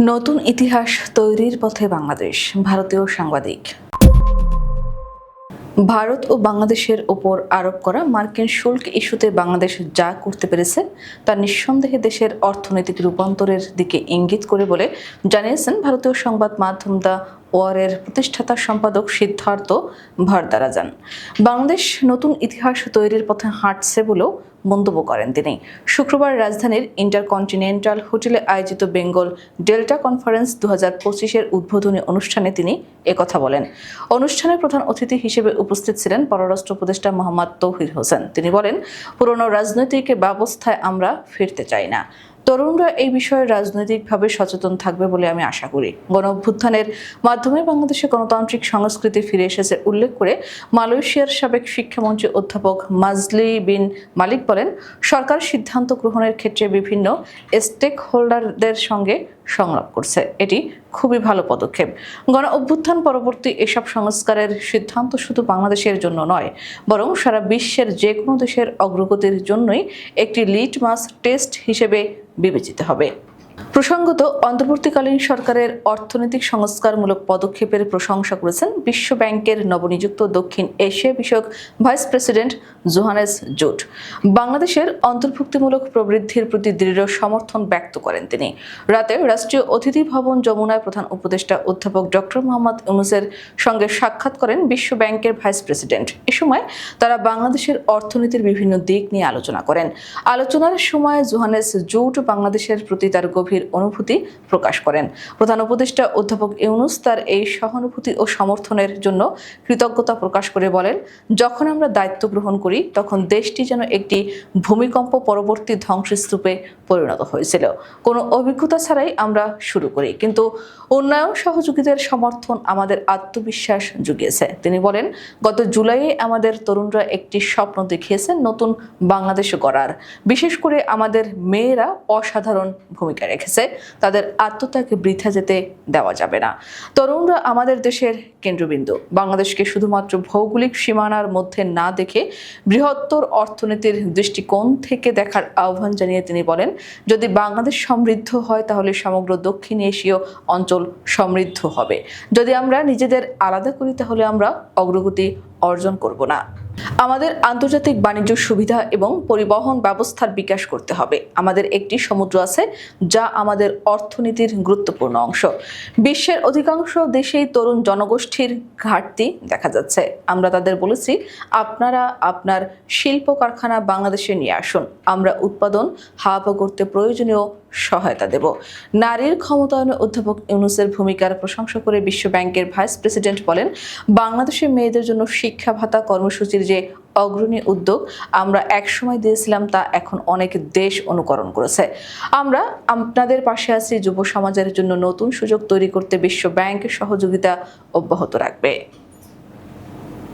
নতুন ইতিহাস তৈরির পথে বাংলাদেশ, ভারতীয় সাংবাদিক। ভারত ও বাংলাদেশের ওপর আরোপ করা মার্কিন শুল্ক ইস্যুতে বাংলাদেশ যা করতে পেরেছে, তা নিঃসন্দেহে দেশের অর্থনৈতিক রূপান্তরের দিকে ইঙ্গিত করে বলে জানিয়েছেন ভারতীয় সংবাদ মাধ্যম দ্য ওয়ারের প্রতিষ্ঠাতা সম্পাদক সিদ্ধার্থ ভারদারাজান। বাংলাদেশ নতুন ইতিহাস তৈরির পথে হাঁটছে বলেও মন্তব্য করেন তিনি। শুক্রবার রাজধানীর ইন্টারকন্টিনেন্টাল হোটেলে আয়োজিত বেঙ্গল ডেল্টা কনফারেন্স দু হাজার পঁচিশের উদ্বোধনী অনুষ্ঠানে তিনি একথা বলেন। অনুষ্ঠানে প্রধান অতিথি হিসেবে উপস্থিত ছিলেন পররাষ্ট্র উপদেষ্টা মোহাম্মদ তৌহিদ হোসেন। তিনি বলেন, পুরনো রাজনৈতিক ব্যবস্থায় আমরা ফিরতে চাই না। তরুণরা এই বিষয়ে রাজনৈতিকভাবে সচেতন থাকবে বলে আমি আশা করি। গণ অভ্যুত্থানের মাধ্যমে বাংলাদেশে গণতান্ত্রিক সংস্কৃতি ফিরে এসেছে উল্লেখ করে মালয়েশিয়ার সাবেক শিক্ষামন্ত্রী অধ্যাপক মাজলি বিন মালিক বলেন, সরকার সিদ্ধান্ত গ্রহণের ক্ষেত্রে বিভিন্ন স্টেক হোল্ডারদের সঙ্গে সংলাপ করছে। এটি খুবই ভালো পদক্ষেপ। গণ অভ্যুত্থান পরবর্তী এসব সংস্কারের সিদ্ধান্ত শুধু বাংলাদেশের জন্য নয়, বরং সারা বিশ্বের যে কোনো দেশের অগ্রগতির জন্যই একটি লিটমাস টেস্ট হিসেবে বিবেচিত হবে। প্রসঙ্গত, অন্তর্বর্তীকালীন সরকারের অর্থনৈতিক সংস্কারমূলক পদক্ষেপের প্রশংসা করেছেন বিশ্ব ব্যাংকের নবনিযুক্ত দক্ষিণ এশিয়া বিষয়ক ভাইস প্রেসিডেন্ট জোহানেস জোট। বাংলাদেশের অন্তর্ভুক্তিমূলক প্রবৃদ্ধির প্রতি দৃঢ় সমর্থন ব্যক্ত করেন তিনি। রাতে রাষ্ট্রীয় অতিথি ভবন যমুনায় প্রধান উপদেষ্টা অধ্যাপক ডক্টর মোহাম্মদ ইউনুসের সঙ্গে সাক্ষাৎ করেন বিশ্ব ব্যাংকের ভাইস প্রেসিডেন্ট। এ সময় তারা বাংলাদেশের অর্থনীতির বিভিন্ন দিক নিয়ে আলোচনা করেন। আলোচনার সময় জোহানেস জোট বাংলাদেশের প্রতি তার গভীর অনুভূতি প্রকাশ করেন। প্রধান উপদেষ্টা অধ্যাপক ইউনুস তার এই সহানুভূতি ও সমর্থনের জন্য কৃতজ্ঞতা প্রকাশ করে বলেন, যখন আমরা দায়িত্ব গ্রহণ করি, তখন দেশটি যেন একটি ভূমিকম্প পরবর্তী ধ্বংসস্তূপে পরিণত হয়েছিল। কোনো অভিজ্ঞতা ছাড়াই আমরা শুরু করি, কিন্তু উন্নয়ন সহযোগীদের সমর্থন আমাদের আত্মবিশ্বাস জুগিয়েছে। তিনি বলেন, গত জুলাইয়ে আমাদের তরুণরা একটি স্বপ্ন দেখিয়েছেন নতুন বাংলাদেশ গড়ার। বিশেষ করে আমাদের মেয়েরা অসাধারণ ভূমিকা রেখেছে, তাদের আত্মত্যাগে বৃথা যেতে দেওয়া যাবে না। তরুণরা আমাদের দেশের কেন্দ্রবিন্দু। বাংলাদেশকে শুধুমাত্র ভৌগোলিক সীমানার মধ্যে না দেখে বৃহত্তর অর্থনীতির দৃষ্টিকোণ থেকে দেখার আহ্বান জানিয়ে তিনি বলেন, যদি বাংলাদেশ সমৃদ্ধ হয়, তাহলে সমগ্র দক্ষিণ এশীয় অঞ্চল সমৃদ্ধ হবে। যদি আমরা নিজেদের আলাদা করি, তাহলে আমরা অগ্রগতি অর্জন করব না। আমাদের আন্তর্জাতিক বাণিজ্য সুবিধা এবং পরিবহন ব্যবস্থার বিকাশ করতে হবে। আমাদের একটি সমুদ্র আছে, যা আমাদের অর্থনীতির গুরুত্বপূর্ণ অংশ। বিশ্বের অধিকাংশ দেশেই তরুণ জনগোষ্ঠীর ঘাটতি দেখা যাচ্ছে। আমরা তাদের বলেছি, আপনারা আপনার শিল্প কারখানা বাংলাদেশে নিয়ে আসুন। আমরা উৎপাদন হাব করতে প্রয়োজনীয় সহায়তা দেব। নারীর ক্ষমতায়নে অধ্যাপক ইউনুসের ভূমিকার প্রশংসা করে বিশ্ব ব্যাংকের ভাইস প্রেসিডেন্ট বলেন বাংলাদেশের মেয়েদের জন্য শিক্ষা ভাতা কর্মসূচির যে অগ্রণী উদ্যোগ আমরা একসময় দিয়েছিলাম, তা এখন অনেক দেশ অনুকরণ করেছে। আমরা আপনাদের পাশে আছি, যুব সমাজের জন্য নতুন সুযোগ তৈরি করতে বিশ্ব ব্যাংকের সহযোগিতা অব্যাহত রাখবে।